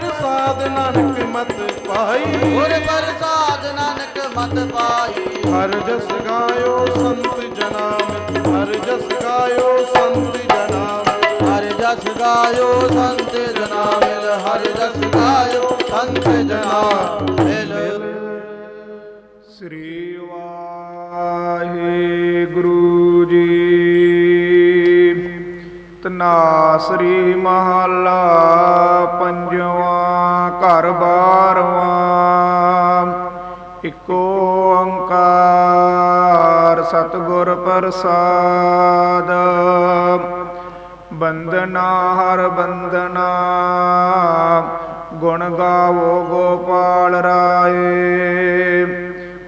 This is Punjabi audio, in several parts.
ਪ੍ਰਸਾਦ ਨਾਨਕ ਮਤ ਪਾਈ। ਗੁਰ ਪ੍ਰਸਾਦ ਨਾਨਕ ਮਤ ਪਾਈ। ਹਰ ਜਸ ਗਾਇਓ ਸੰਤ ਜਨਾਮ ਹਰ ਜਸ ਗਾਇਓ ਸੰਤ ਜਨਾਮ ਹਰ ਜਸ ਗਾਇਓ ਸੰਤ ਜਨਾ ਮਿਲ ਹਰ ਜਸ ਗਾਇਓ ਸੰਤ ਜਨਾ ਮਿਲ। ਸ੍ਰੀ ਵਾਹਿਗੁਰੂ ਜੀ। ਤਨਾਸਰੀ ਮਹੱਲਾ ਇਕੋ ਓੰਕਾਰ ਸਤਿਗੁਰ ਪ੍ਰਸਾਦ। ਬੰਦਨਾ ਹਰ ਬੰਦਨਾ ਗੁਣ ਗਾਵੋ ਗੋਪਾਲ ਰਾਏ।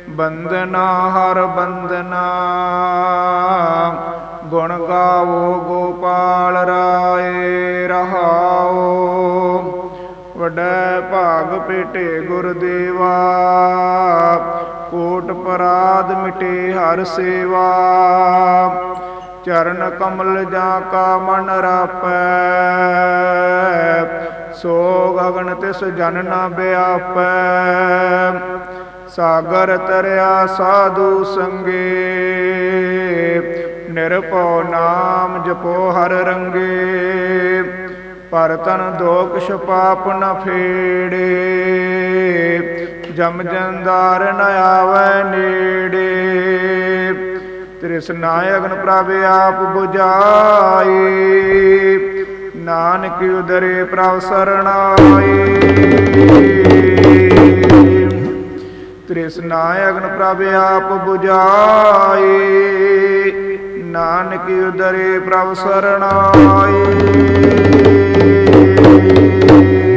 ਬੰਦਨਾ ਹਰ ਬੰਦਨਾ ਗੁਣ ਗਾਵੋ ਗੋਪਾਲ ਰਾਏ। ਰਹਾਓ ਵੱਡਾ ਭਾਗ ਪੇਟੇ ਗੁਰਦੇਵਾ, ਕੋਟ ਪਰਾਧ ਮਿਟੇ ਹਰ ਸੇਵਾ। ਚਰਨ ਕਮਲ ਜਾ ਕਾ ਮਨ ਰਾਪੈ ਸੋ ਗਗਨ ਤਿਸ ਜਨ ਨਾ ਬਿਆਪੈ। ਸਾਗਰ ਤਰਿਆ ਸਾਧੂ ਸੰਗੇ, ਨਿਰਭਉ ਨਾਮ ਜਪੋ ਹਰ ਰੰਗੇ। ਪਰ ਤਨ ਦੋਖ ਪਾਪ ਨ ਫੇੜੇ। ਜਮ ਜੰਦਾਰ ਨ ਆਵੈ ਨੇੜੇ। ਤ੍ਰਿਸ਼ਨਾ ਅਗਨ ਪ੍ਰਭ ਆਪ 부ਝਾਈ ਨਾਨਕ ਉਦਰੇ ਪ੍ਰਭ ਸਰਣਾਈ ਤ੍ਰਿਸ਼ਨਾ ਅਗਨ ਪ੍ਰਭ ਆਪ 부ਝਾਈ ਨਾਨਕ ਉਦਰੇ ਪ੍ਰਭ ਸਰਣਾਈ Thank you.